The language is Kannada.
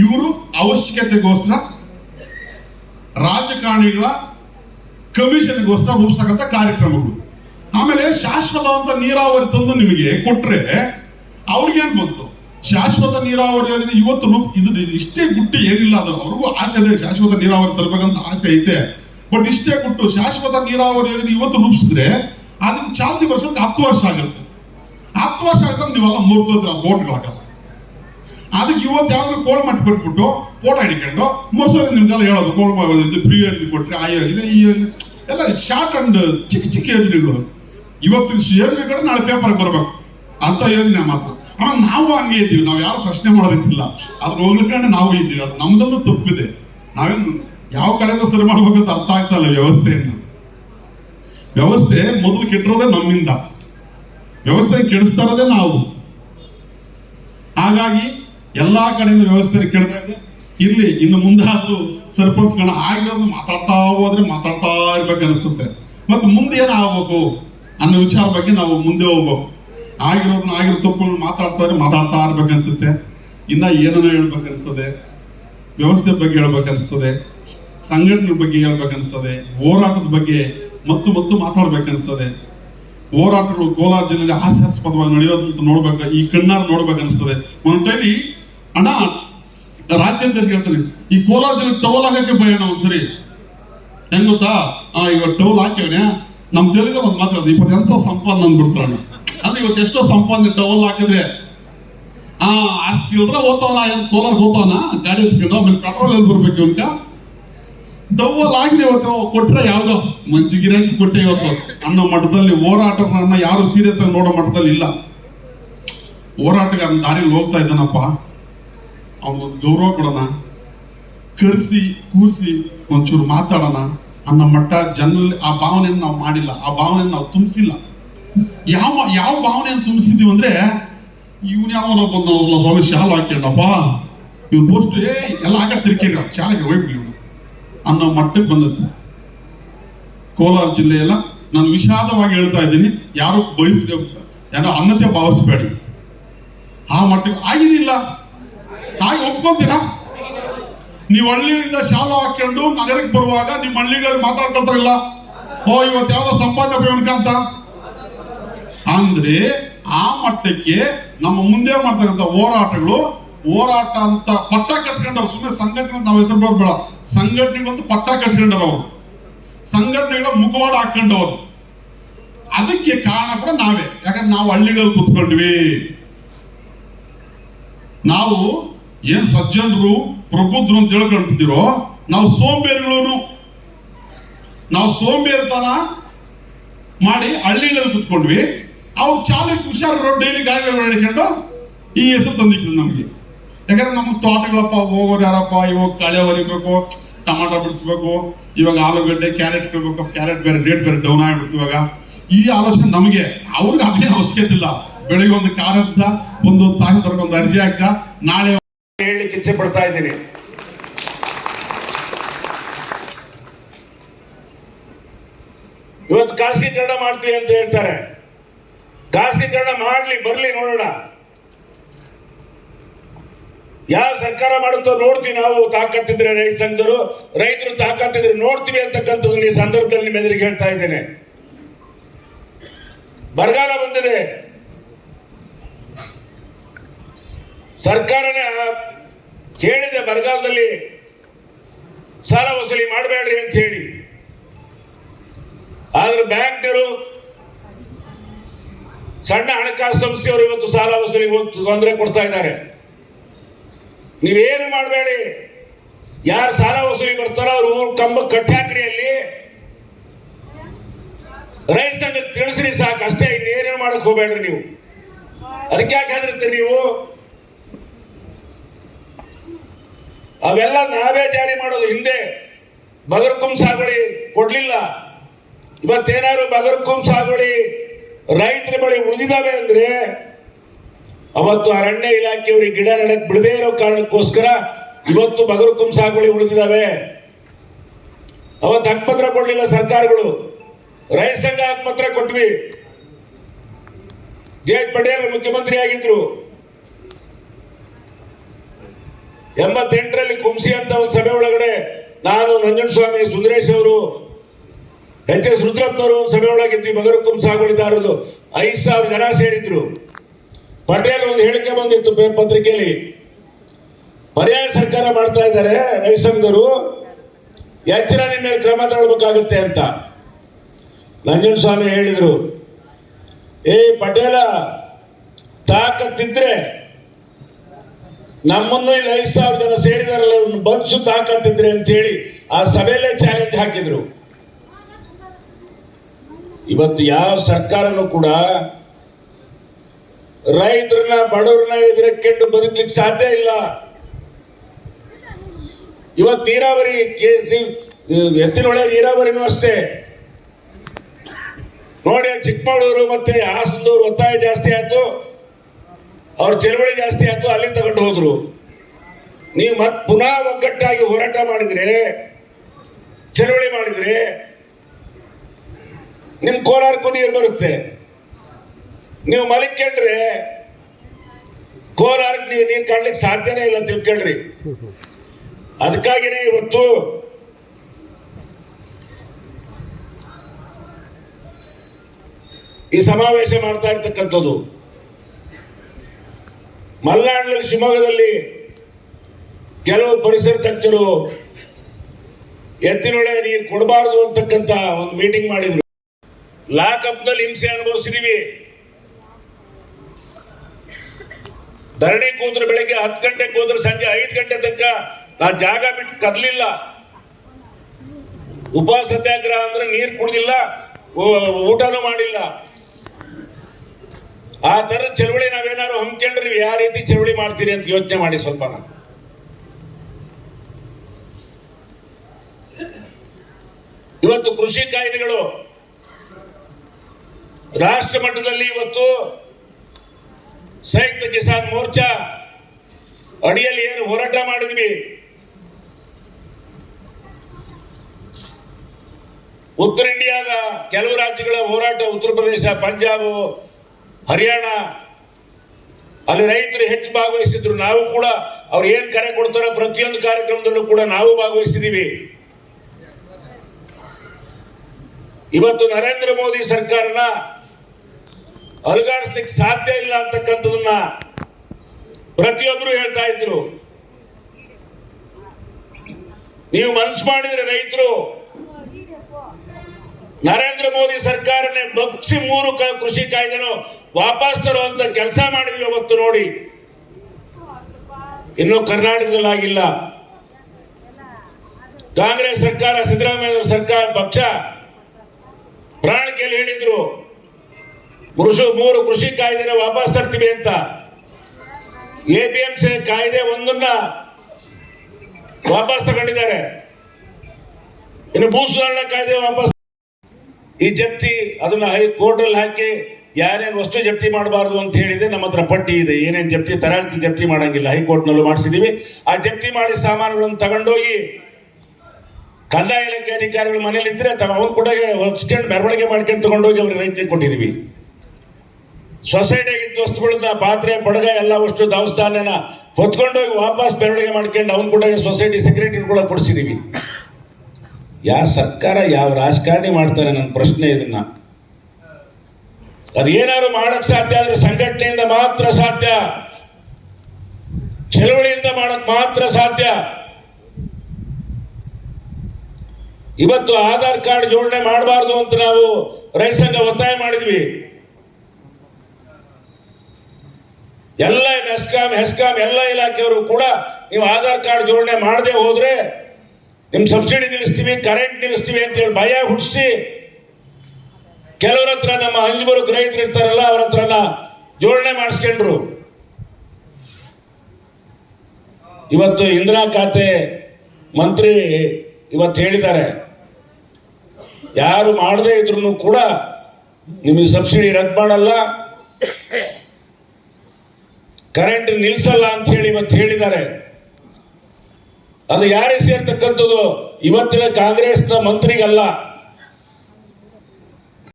ಇವರು ಅವಶ್ಯಕತೆಗೋಸ್ಕರ ರಾಜಕಾರಣಿಗಳ ಕಮಿಷನ್ಗೋಸ್ಕರ ರೂಪಿಸಕಂತ ಕಾರ್ಯಕ್ರಮಗಳು. ಆಮೇಲೆ ಶಾಶ್ವತವಂತ ನೀರಾವರಿ ತಂದು ನಿಮಗೆ ಕೊಟ್ರೆ ಅವ್ರಿಗೇನ್ ಬಂತು? ಶಾಶ್ವತ ನೀರಾವರಿ ಯೋಜನೆ ಇವತ್ತು ರೂಪ ಇದು ಇಷ್ಟೇ ಗುಟ್ಟು ಏನಿಲ್ಲ ಅದು ಅವ್ರಿಗೂ ಆಸೆ ಇದೆ, ಶಾಶ್ವತ ನೀರಾವರಿ ತರಬೇಕಂತ ಆಸೆ ಐತೆ. ಬಟ್ ಇಷ್ಟೇ ಗುಟ್ಟು, ಶಾಶ್ವತ ನೀರಾವರಿ ಯೋಜನೆ ಇವತ್ತು ರೂಪಿಸಿದ್ರೆ ಅದಕ್ಕೆ ಚಾಲ್ತಿ ವರ್ಷಕ್ಕೆ ಹತ್ತು ವರ್ಷ ಆಗುತ್ತೆ. ಹತ್ತು ವರ್ಷ ಆಗುತ್ತೆ ನೀವೆಲ್ಲ ಮುರಿದೋದ್ರ ಬೋಟ್ಗಳಾಗಲ್ಲ ಅದಕ್ಕೆ ಇವತ್ತು ಯಾವ್ದಾದ್ರು ಕೋಲ್ ಮಟ್ಟ ಕೊಟ್ಬಿಟ್ಟು ಫೋಟೋ ಹಿಡ್ಕೊಂಡು ಮುರ್ಸೋದು ನಿಮ್ಗೆಲ್ಲ ಹೇಳೋದು. ಕೋಲ್ ಇದು ಫ್ರೀ ಯೋಜನೆ ಕೊಟ್ಟರೆ ಆ ಯೋಜನೆ ಈ ಯೋಜನೆ ಎಲ್ಲ ಶಾರ್ಟ್ ಅಂಡ್ ಚಿಕ್ಕ ಚಿಕ್ಕ ಯೋಜನೆಗಳು ಇವತ್ತು ಯೋಜನೆ ಕಡೆ ನಾಳೆ ಪೇಪರ್ ಬರ್ಬೇಕು. ಅಂತ ಯೋಜನೆ ಮಾತ್ರ. ಆಮೇಲೆ ನಾವು ಹಂಗೆ ಇದ್ದೀವಿ. ನಾವು ಯಾರು ಪ್ರಶ್ನೆ ಮಾಡೋದಿಲ್ಲ ಅದ್ರ ಹೋಗ್ಲಿಕ್ಕೆ ನಾವು ಇದ್ದೀವಿ. ಅದು ನಮ್ದಲ್ಲೂ ತಪ್ಪಿದೆ. ನಾವೇನು ಯಾವ ಕಡೆಯಿಂದ ಸರಿ ಮಾಡ್ಬೇಕಂತ ಅರ್ಥ ಆಗ್ತಾ ಇಲ್ಲ ವ್ಯವಸ್ಥೆಯನ್ನು. ವ್ಯವಸ್ಥೆ ಮೊದಲು ಕೆಟ್ಟಿರೋದೇ ನಮ್ಮಿಂದ. ವ್ಯವಸ್ಥೆ ಕೆಡಿಸ್ತಾ ಇರೋದೇ ನಾವು. ಹಾಗಾಗಿ ಎಲ್ಲಾ ಕಡೆಯಿಂದ ವ್ಯವಸ್ಥೆ ಕೆಡ್ತಾ ಇದೆ ಇರ್ಲಿ, ಇನ್ನು ಮುಂದಾದ್ರೂ ಸರಿಪಡಿಸ್ಕೊಂಡು ಆಗಿರೋದು ಮಾತಾಡ್ತಾ ಹೋದ್ರೆ ಮಾತಾಡ್ತಾ ಇರ್ಬೇಕು ಅನಿಸುತ್ತೆ. ಮತ್ತೆ ಮುಂದೆ ಏನು ಆಗ್ಬೇಕು ಅನ್ನೋ ವಿಚಾರ ಬಗ್ಗೆ ನಾವು ಮುಂದೆ ಹೋಗ್ಬೇಕು. ಆಗಿರೋದನ್ನ ಆಗಿರೋ ತಪ್ಪುಗಳನ್ನ ಮಾತಾಡ್ತಾ ಇದ್ರೆ ಮಾತಾಡ್ತಾ ಇರ್ಬೇಕು ಅನ್ಸುತ್ತೆ. ಇನ್ನ ಏನನ್ನ ಹೇಳ್ಬೇಕು ಅನಿಸ್ತದೆ? ವ್ಯವಸ್ಥೆ ಬಗ್ಗೆ ಹೇಳ್ಬೇಕು ಅನಿಸ್ತದೆ. ಸಂಘಟನೆ ಬಗ್ಗೆ ಹೇಳ್ಬೇಕು ಅನಿಸ್ತದೆ. ಹೋರಾಟದ ಬಗ್ಗೆ ಮತ್ತು ಮತ್ತು ಮಾತಾಡ್ಬೇಕು ಅನಿಸ್ತದೆ. ಹೋರಾಟಗಳು ಕೋಲಾರ ಜಿಲ್ಲೆಯಲ್ಲಿ ಹಾಸ್ಯಾಸ್ಪದವಾಗಿ ನಡೆಯೋದಂತ ನೋಡ್ಬೇಕು. ಈ ಕಣ್ಣಾರ ನೋಡ್ಬೇಕು ಅನಿಸ್ತದೆ. ಒಂದು ಟೈಲಿ ಅಣ್ಣ ರಾಜ್ಯಾಧ್ಯಕ್ಷ ಹೇಳ್ತಾರೆ ಈ ಕೋಲಾರ ಜಿಲ್ಲೆ ಟವಲ್ ಹಾಕಕ್ಕೆ ಭಯ ನಾವು ಸರಿ ಹೆಂಗ್ ಗೊತ್ತಾ? ಆ ಟೋಲ್ ಹಾಕಿವನೆ ನಮ್ ತೆಲುಗ ಒಂದು ಮಾತಾಡೋದು ಇವತ್ತು ಎಂತ ಸಂಪಾದನೆ ಅಂದ್ಬಿಡ್ತಾರಣ್ಣ ಅಂದ್ರೆ ಇವತ್ತು ಎಷ್ಟೋ ಸಂಪಾದನೆ ಟವಲ್ ಹಾಕಿದ್ರೆ. ಆ, ಅಷ್ಟು ಇಲ್ದ್ರೆ ಓದ್ತಾವನ ಏನ್ ಕೋಲಾರ ಹೋಗ್ತಾವನ ಗಾಡಿ ಎತ್ಕೊಂಡು ಆಮೇಲೆ ಪೆಟ್ರೋಲ್ ಎಲ್ಲಿ ಬರ್ಬೇಕು ಅಂತ. ಡವಲ್ ಆಗಿದೆ ಇವತ್ತು ಕೊಟ್ರೆ ಯಾವ್ದೋ ಮಂಜು ಗಿರಾಕಿ ಕೊಟ್ಟೆ ಇವತ್ತು. ಅನ್ನೋ ಮಟ್ಟದಲ್ಲಿ ಹೋರಾಟಗಳನ್ನ ಯಾರು ಸೀರಿಯಸ್ ಆಗಿ ನೋಡೋ ಮಟ್ಟದಲ್ಲಿ ಇಲ್ಲ. ಹೋರಾಟಗಾರನ ದಾರಿಯಲ್ಲಿ ಹೋಗ್ತಾ ಇದ್ದಾನಪ್ಪ. ಅವನು ಗೌರವ ಕೊಡೋಣ ಕರೆಸಿ ಕೂರಿಸಿ ಒಂಚೂರು ಮಾತಾಡೋಣ. ಅನ್ನೋ ಮಟ್ಟ ಜನರಲ್ಲಿ ಆ ಭಾವನೆಯನ್ನು ನಾವು ಮಾಡಿಲ್ಲ. ಆ ಭಾವನೆಯನ್ನು ನಾವು ತುಂಬಿಸಿಲ್ಲ. ಯಾವ ಯಾವ ಭಾವನೆಯನ್ನು ತುಂಬಿಸಿದ್ದೀವಿ ಅಂದ್ರೆ, ಇವನು ಯಾವನೋ ಬಂದವಲ್ಲ ಸ್ವಾಮಿ ಶಾಲು ಹಾಕ್ಯಣ್ಣಪ್ಪ ಇವ್ನು ಪೋಸ್ಟ್ ಏ, ಎಲ್ಲ ಆಕಾಶ ತಿರ್ಕೇರಿ ಶಾಲೆಗೆ ಹೋಗ್ಬಿಡಿ ಇವನು. ಅನ್ನೋ ಮಟ್ಟಕ್ಕೆ ಬಂದದ್ದು. ಕೋಲಾರ ಜಿಲ್ಲೆಯೆಲ್ಲ ನಾನು ವಿಷಾದವಾಗಿ ಹೇಳ್ತಾ ಇದ್ದೀನಿ. ಯಾರು ಬಯಸ್ ಯಾರೋ ಅನ್ನತೆ ಭಾವಿಸ್ಬೇಡಿ. ಆ ಮಟ್ಟಕ್ಕೆ ಆಗಿದಿಲ್ಲ ಹಾಗೆ ಒಪ್ಕೊಂತೀರಾ? ನೀವು ಹಳ್ಳಿಯಿಂದ ಶಾಲು ಹಾಕೊಂಡು ನಗರಕ್ಕೆ ಬರುವಾಗ ನಿಮ್ಮ ಹಳ್ಳಿಗಳಲ್ಲಿ ಮಾತಾಡ್ಕೊಳ್ತಾರಲ್ಲ ಓ, ಇವತ್ತು ಯಾವ್ದೋ ಸಂಪಾದನೆ ಉಪಯೋಗ ಅಂತ ಅಂದ್ರೆ ಆ ಮಟ್ಟಕ್ಕೆ ನಮ್ಮ ಮುಂದೆ ಮಾಡ್ತಕ್ಕಂಥ ಹೋರಾಟಗಳು, ಹೋರಾಟ ಅಂತ ಪಟ್ಟ ಕಟ್ಕೊಂಡವ್ರು. ಸುಮ್ಮನೆ ಸಂಘಟನೆ ನಾವು ಹೆಸರು ಬೇಡ. ಸಂಘಟನೆಗೊಂದು ಪಟ್ಟ ಕಟ್ಕೊಂಡವ್ರು ಅವರು. ಸಂಘಟನೆಗಳ ಮುಖವಾಡ ಹಾಕೊಂಡವ್ರು. ಅದಕ್ಕೆ ಕಾರಣ ಕೂಡ ನಾವೇ. ಯಾಕಂದ್ರೆ ನಾವು ಹಳ್ಳಿಗಳಲ್ಲಿ ಕುತ್ಕೊಂಡ್ವಿ. ನಾವು ಏನ್ ಸಜ್ಜನರು, ಪ್ರಬುದ್ಧರು ಅಂತ ಹೇಳ್ಕೊಂಡಿದ್ದೀರೋ ನಾವು ಸೋಂಬೇರಿಗಳು ನಾವು ಸೋಂಬೇರಿತನ ಮಾಡಿ ಹಳ್ಳಿಗಳಲ್ಲಿ ಕುತ್ಕೊಂಡ್ವಿ. ಅವ್ರು ಹುಷಾರ ಹುಷಾರು ಡೈಲಿ ಗಾಡಿಗಳು ಹಿಡ್ಕೊಂಡು ಈ ಹೆಸರು ತಂದಿಕ್ಕಿದ್ರು ನಮಗೆ. ಯಾಕಂದ್ರೆ ನಮ್ಗೆ ತೋಟಗಳಪ್ಪ, ಹೋಗೋರು ಯಾರಪ್ಪ, ಇವಾಗ ಕಳೆ ಹೊರಿಬೇಕು ಟಮಾಟ ಬಿಡಿಸ್ಬೇಕು, ಇವಾಗ ಆಲೂಗಡ್ಡೆ, ಕ್ಯಾರೆಟ್ ಕೊಡ್ಬೇಕು ಕ್ಯಾರೆಟ್ ಬೇರೆ ರೇಟ್ ಬೇರೆ ಡೌನ್ ಆಗಿಬಿಡ್ತು ಇವಾಗ. ಈ ಆಲೋಚನೆ ನಮಗೆ. ಅವ್ರಿಗೆ ಅದೇನು ಅವಶ್ಯಕತೆ ಇಲ್ಲ. ಬೆಳಿಗ್ಗೆ ಒಂದು ಕಾರ್ ಅಂತ ಒಂದು ತಾಯಿ ಒಂದು ಅರ್ಜಿ ಹಾಕ್ದ, ನಾಳೆ ಹೇಳಲಿಕ್ಕೆ ಇಚ್ಛೆ ಪಡ್ತಾ ಇದ್ದೀನಿ. ಇವತ್ತು ಖಾಸಗೀಕರಣ ಮಾಡ್ತೀವಿ ಅಂತ ಹೇಳ್ತಾರೆ. ಖಾಸಗೀಕರಣ ಮಾಡ್ಲಿ, ಬರಲಿ ನೋಡೋಣ. ಯಾವ ಸರ್ಕಾರ ಮಾಡುತ್ತೋ ನೋಡ್ತೀವಿ ನಾವು, ತಾಕತ್ತಿದ್ರೆ ರೈತ ಸಂಘರು ರೈತರು ತಾಕತ್ತಿದ್ರೆ ನೋಡ್ತೀವಿ ಅಂತಕ್ಕಂಥದ್ದು ಈ ಸಂದರ್ಭದಲ್ಲಿ ನಿಮ್ಮ ಎದುರಿಗೆ ಹೇಳ್ತಾ ಇದ್ದೇನೆ. ಬರಗಾಲ ಬಂದಿದೆ. ಸರ್ಕಾರನೇ ಕೇಳಿದೆ ಬರಗಾಲದಲ್ಲಿ ಸಾಲ ವಸೂಲಿ ಮಾಡಬೇಡ್ರಿ ಅಂತ ಹೇಳಿ. ಆದ್ರೆ ಬ್ಯಾಂಕ್ನವರು ಸಣ್ಣ ಹಣಕಾಸು ಸಂಸ್ಥೆಯವರು ಇವತ್ತು ಸಾಲ ವಸೂಲಿ ತೊಂದರೆ ಕೊಡ್ತಾ ಇದ್ದಾರೆ. ನೀವೇನು ಮಾಡಬೇಡಿ? ಯಾರು ಸಾಲ ವಸೂಲಿ ಬರ್ತಾರೋ ಅವ್ರು ಊರು ಕಂಬ ಕಟ್ಟಾಕ್ರಿ ಅಲ್ಲಿ. ರೈತ ಸಂಘಕ್ಕೆ ತಿಳಿಸ್ರಿ ಸಾಕು, ಅಷ್ಟೇ ಇನ್ನೇನೇನು ಮಾಡಕ್ ಹೋಗ್ಬೇಡ್ರಿ ನೀವು. ಅದಕ್ಕೆ ಯಾಕೆ ಹೆದರ್ತೀರಿ ನೀವು? ಅವೆಲ್ಲ ನಾವೇ ಜಾರಿ ಮಾಡೋದು ಹಿಂದೆ. ಬಗರ್ಕುಂ ಸಾಗುಳಿ ಕೊಡ್ಲಿಲ್ಲ. ಇವತ್ತೇನಾದ್ರು ಬಗರ್ಕುಂ ಸಾಗುಳಿ ರೈತರ ಬಳಿ ಉಳಿದಿದ್ದಾವೆ ಅಂದ್ರೆ ಅವತ್ತು ಅರಣ್ಯ ಇಲಾಖೆಯವರಿಗೆ ಗಿಡ ನೆಡಕ್ ಬಿಡದೇ ಇರೋ ಕಾರಣಕ್ಕೋಸ್ಕರ ಇವತ್ತು ಬಗರ್ಕುಂ ಸಾಗುವಳಿ ಉಳಿದಿದ್ದಾವೆ ಅವತ್ತು ಹಕ್ಪತ್ರ ಕೊಡ್ಲಿಲ್ಲ ಸರ್ಕಾರಗಳು. ರೈತ ಸಂಘ ಹಕ್ಪತ್ರ ಕೊಟ್ವಿ. ಜೆ ಪಟೇಲ್ ಮುಖ್ಯಮಂತ್ರಿ ಆಗಿದ್ರು ಎಂಬತ್ತೆಂಟರಲ್ಲಿ ಕುಂಸಿ ಅಂತ ಒಂದು ಸಭೆ ಒಳಗಡೆ ನಾನು ನಂಜನಸ್ವಾಮಿ ಸುಂದರೇಶ್ ಅವರು, ಎಚ್ ಎಸ್ ರುದ್ರಪ್ಪನವರು ಒಂದು ಸಭೆ ಒಳಗಿದ್ವಿ ಮಗರ ಕುಂಸ ಆಗಿದ್ದಾರದು ಐದು ಸಾವಿರ ಜನ ಸೇರಿದ್ರು. ಪಟೇಲ್ ಒಂದು ಹೇಳಿಕೆ ಬಂದಿತ್ತು ಪತ್ರಿಕೆಯಲ್ಲಿ. ಪರ್ಯಾಯ ಸರ್ಕಾರ ಮಾಡ್ತಾ ಇದ್ದಾರೆ ರೈತ ಎಚ್ಚರ ನಿಮ್ಮ ಮೇಲೆ ಕ್ರಮ ತಗೊಳ್ಬೇಕಾಗುತ್ತೆ ಅಂತ ನಂಜನಸ್ವಾಮಿ ಹೇಳಿದರು. ಏ ಪಟೇಲ, ತಾಕತ್ತಿದ್ರೆ ನಮ್ಮನ್ನು ಇಲ್ಲಿ ಐದು ಸಾವಿರ ಜನ ಸೇರಿದಾರಲ್ಲ ಅವ್ರನ್ನ ಬಂದು ತಾಕತ್ತಿದ್ರೆ ಅಂತ ಹೇಳಿ ಆ ಸಭೆಯಲ್ಲೇ ಚಾಲೆಂಜ್ ಹಾಕಿದ್ರು. ಇವತ್ತು ಯಾವ ಸರ್ಕಾರನೂ ಕೂಡ ರೈತರನ್ನ, ಬಡವ್ರನ್ನ ಎದುರಕ್ಕೆಂಡು ಬದುಕಲಿಕ್ಕೆ ಸಾಧ್ಯ ಇಲ್ಲ. ಇವತ್ತು ನೀರಾವರಿ ಕೇಸಿ ಎತ್ತಿನೊಳಗೆ ನೀರಾವರಿನೂ ಅಷ್ಟೇ ನೋಡಿ, ಚಿಕ್ಕಮಗಳೂರು ಮತ್ತೆ ಹಾಸನದವ್ರು ಒತ್ತಾಯ ಜಾಸ್ತಿ ಆಯ್ತು. ಅವ್ರ ಚಳವಳಿ ಜಾಸ್ತಿ ಆಯ್ತು ಅಲ್ಲಿ ತಗೊಂಡು ಹೋದ್ರು. ನೀವು ಮತ್ ಪುನಃ ಒಗ್ಗಟ್ಟಾಗಿ ಹೋರಾಟ ಮಾಡಿದ್ರೆ, ಚಳವಳಿ ಮಾಡಿದ್ರೆ, ನಿಮ್ ಕೋಲಾರಕ್ಕೂ ನೀರು ಬರುತ್ತೆ. ನೀವು ಮಲಿಕೊಂಡ್ರೆ ಕೋಲಾರಕ್ಕೆ ನೀವು ನೀರು ಕಾಣ್ಲಿಕ್ಕೆ ಸಾಧ್ಯನೇ ಇಲ್ಲ ತಿಳ್ಕೊಳ್ರಿ. ಅದಕ್ಕಾಗಿನೇ ಇವತ್ತು ಈ ಸಮಾವೇಶ ಮಾಡ್ತಾ ಇರ್ತಕ್ಕಂಥದ್ದು. ಮಲೆನಾಡಿನಲ್ಲಿ ಶಿವಮೊಗ್ಗದಲ್ಲಿ ಕೆಲವು ಪರಿಸರ ತಜ್ಞರು ಎತ್ತಿನೊಳೆ ನೀರು ಕೊಡಬಾರದು ಅಂತಕ್ಕಂತ ಒಂದು ಮೀಟಿಂಗ್ ಮಾಡಿದ್ರು. ಲಾಕಪ್ನಲ್ಲಿ ಹಿಂಸೆ ಅನುಭವಿಸಿದೀವಿ. ಧರಣಿ ಕೂತ್ರೆ ಬೆಳಿಗ್ಗೆ ಹತ್ತು ಗಂಟೆ ಕೂತ್ರೆ ಸಂಜೆ ಐದು ಗಂಟೆ ತನಕ ನಾ ಜಾಗ ಬಿಟ್ಟು ಕದಲಿಲ್ಲ. ಉಪ ಸತ್ಯಾಗ್ರಹ ಅಂದ್ರೆ ನೀರು ಕುಡ್ದಿಲ್ಲ ಊಟನೂ ಮಾಡಿಲ್ಲ. ಆ ತರ ಚಳವಳಿ ನಾವೇನಾದ್ರು ಹಮ್ಮಿಕೊಂಡ್ರಿ ಯಾವ ರೀತಿ ಚಳವಳಿ ಮಾಡ್ತೀರಿ ಅಂತ ಯೋಚನೆ ಮಾಡಿ ಸ್ವಲ್ಪ ನಾವು ಇವತ್ತು ಕೃಷಿ ಕಾಯ್ದೆಗಳು ರಾಷ್ಟ್ರ ಮಟ್ಟದಲ್ಲಿ ಇವತ್ತು ಸಂಯುಕ್ತ ಕಿಸಾನ್ ಮೋರ್ಚಾ ಅಡಿಯಲ್ಲಿ ಏನು ಹೋರಾಟ ಮಾಡಿದ್ವಿ. ಉತ್ತರ ಇಂಡಿಯಾದ ಕೆಲವು ರಾಜ್ಯಗಳ ಹೋರಾಟ, ಉತ್ತರ ಪ್ರದೇಶ, ಪಂಜಾಬ್ ಹರಿಯಾಣ, ಅಲ್ಲಿ ರೈತರು ಹೆಚ್ಚು ಭಾಗವಹಿಸಿದ್ರು. ನಾವು ಕೂಡ ಅವ್ರು ಏನ್ ಕರೆ ಕೊಡ್ತಾರೋ ಪ್ರತಿಯೊಂದು ಕಾರ್ಯಕ್ರಮದಲ್ಲೂ ಕೂಡ ನಾವು ಭಾಗವಹಿಸಿದೀವಿ. ಇವತ್ತು ನರೇಂದ್ರ ಮೋದಿ ಸರ್ಕಾರನ ಅಲುಗಾಡಿಸ್ಲಿಕ್ಕೆ ಸಾಧ್ಯ ಇಲ್ಲ ಅಂತಕ್ಕಂಥದನ್ನ ಪ್ರತಿಯೊಬ್ಬರು ಹೇಳ್ತಾ ಇದ್ರು. ನೀವು ಮನ್ಸು ಮಾಡಿದ್ರೆ ರೈತರು ನರೇಂದ್ರ ಮೋದಿ ಸರ್ಕಾರನೇ ಬಗ್ಸಿ ಮೂರು ಕೃಷಿ ಕಾಯ್ದೆನು ವಾಪಸ್ ತರುವಂತ ಕೆಲಸ ಮಾಡಿದ್ವಿ ಅವತ್ತು ನೋಡಿ. ಇನ್ನು ಕರ್ನಾಟಕದಲ್ಲಿ ಆಗಿಲ್ಲ ಕಾಂಗ್ರೆಸ್ ಸರ್ಕಾರ, ಸಿದ್ದರಾಮಯ್ಯ ಸರ್ಕಾರ ಪಕ್ಷ ಪ್ರಣಾಳಿಕೆಯಲ್ಲಿ ಹೇಳಿದ್ರು, ಕೃಷಿ, ಮೂರು ಕೃಷಿ ಕಾಯ್ದೆನ ವಾಪಸ್ ತರ್ತೀವಿ ಅಂತ. ಎಪಿಎಂಸಿ ಕಾಯ್ದೆ ಒಂದನ್ನ ವಾಪಸ್ ತಗೊಂಡಿದ್ದಾರೆ. ಇನ್ನು ಭೂ ಸುಧಾರಣಾ ಕಾಯ್ದೆ ವಾಪಸ್ ಈ ಜಪ್ತಿ ಅದನ್ನ ಹೈಕೋರ್ಟ್ ಅಲ್ಲಿ ಹಾಕಿ ಯಾರೇನು ವಸ್ತು ಜಪ್ತಿ ಮಾಡಬಾರ್ದು ಅಂತ ಹೇಳಿದೆ ನಮ್ಮ ಹತ್ರ ಪಟ್ಟಿ ಇದೆ. ಏನೇನು ಜಪ್ತಿ ತರಾರ್ತಿ ಜಪ್ತಿ ಮಾಡಂಗಿಲ್ಲ. ಹೈಕೋರ್ಟ್ನಲ್ಲೂ ಮಾಡಿಸಿದ್ದೀವಿ ಆ ಜಪ್ತಿ ಮಾಡಿ ಸಾಮಾನುಗಳನ್ನು ತಗೊಂಡೋಗಿ ಕಂದಾಯ ಇಲಾಖೆ ಅಧಿಕಾರಿಗಳು ಮನೇಲಿ ಇದ್ರೆ ತಗ ಅವ್ರು ಕೂಡ ಸ್ಟ್ಯಾಂಡ್ ಮೆರವಣಿಗೆ ಮಾಡ್ಕೊಂಡು ತಗೊಂಡೋಗಿ ಅವ್ರಿಗೆ ರೈತರಿಗೆ ಕೊಟ್ಟಿದೀವಿ. ಸೊಸೈಟಿಯಾಗಿದ್ದ ವಸ್ತುಗಳನ್ನ ಪಾತ್ರೆ, ಪಡಗ ಎಲ್ಲ ವಸ್ತು ದವಸ್ಧಾನ್ಯನ ಹೊತ್ಕೊಂಡೋಗಿ ವಾಪಸ್ ಮೆರವಣಿಗೆ ಮಾಡ್ಕೊಂಡು ಅವ್ನು ಕೂಡ ಸೊಸೈಟಿ ಸೆಕ್ರೆಟರಿ ಕೂಡ ಕೊಡಿಸಿದೀವಿ. ಯಾವ ಸರ್ಕಾರ ಯಾವ ರಾಜಕಾರಣಿ ಮಾಡ್ತಾರೆ ನನ್ನ ಪ್ರಶ್ನೆ ಇದನ್ನ. ಅದೇನಾದ್ರು ಮಾಡಕ್ ಸಾಧ್ಯ ಆದ್ರೆ ಸಂಘಟನೆಯಿಂದ ಮಾತ್ರ ಸಾಧ್ಯ. ಚಳವಳಿಯಿಂದ ಮಾಡಕ್ ಮಾತ್ರ ಸಾಧ್ಯ. ಇವತ್ತು ಆಧಾರ್ ಕಾರ್ಡ್ ಜೋಡಣೆ ಮಾಡಬಾರ್ದು ಅಂತ ನಾವು ರೈತ ಸಂಘ ಒತ್ತಾಯ ಮಾಡಿದ್ವಿ. ಎಲ್ಲ ಮೆಸ್ಕಾಂ, ಹೆಸ್ಕಾಂ, ಎಲ್ಲ ಇಲಾಖೆಯವರು ಕೂಡ ನೀವು ಆಧಾರ್ ಕಾರ್ಡ್ ಜೋಡಣೆ ಮಾಡದೆ ಹೋದ್ರೆ ನಿಮ್ ಸಬ್ಸಿಡಿ ನಿಲ್ಲಿಸ್ತೀವಿ, ಕರೆಂಟ್ ನಿಲ್ಲಿಸ್ತೀವಿ ಅಂತ ಹೇಳಿ ಭಯ ಹುಟ್ಟಿಸಿ ಕೆಲವ್ರ ಹತ್ರ ನಮ್ಮ ಅಂಜುಬರು ರೈತರು ಇರ್ತಾರಲ್ಲ, ಅವ್ರ ಹತ್ರನ ಜೋಡಣೆ ಮಾಡಿಸ್ಕೊಂಡ್ರು. ಇವತ್ತು ಇಂದಿರಾ ಖಾತೆ ಮಂತ್ರಿ ಇವತ್ತು ಹೇಳಿದ್ದಾರೆ. ಯಾರು ಮಾಡದೇ ಇದ್ರು ಕೂಡ ನಿಮಗೆ ಸಬ್ಸಿಡಿ ರದ್ದು ಮಾಡಲ್ಲ. ಕರೆಂಟ್ ನಿಲ್ಸಲ್ಲ ಅಂತ ಹೇಳಿ ಇವತ್ತು ಹೇಳಿದ್ದಾರೆ. ಅದು ಯಾರಿಗೆ ಸೇರ್ತಕ್ಕಂಥದ್ದು? ಇವತ್ತಿನ ಕಾಂಗ್ರೆಸ್ನ ಮಂತ್ರಿಗಲ್ಲ.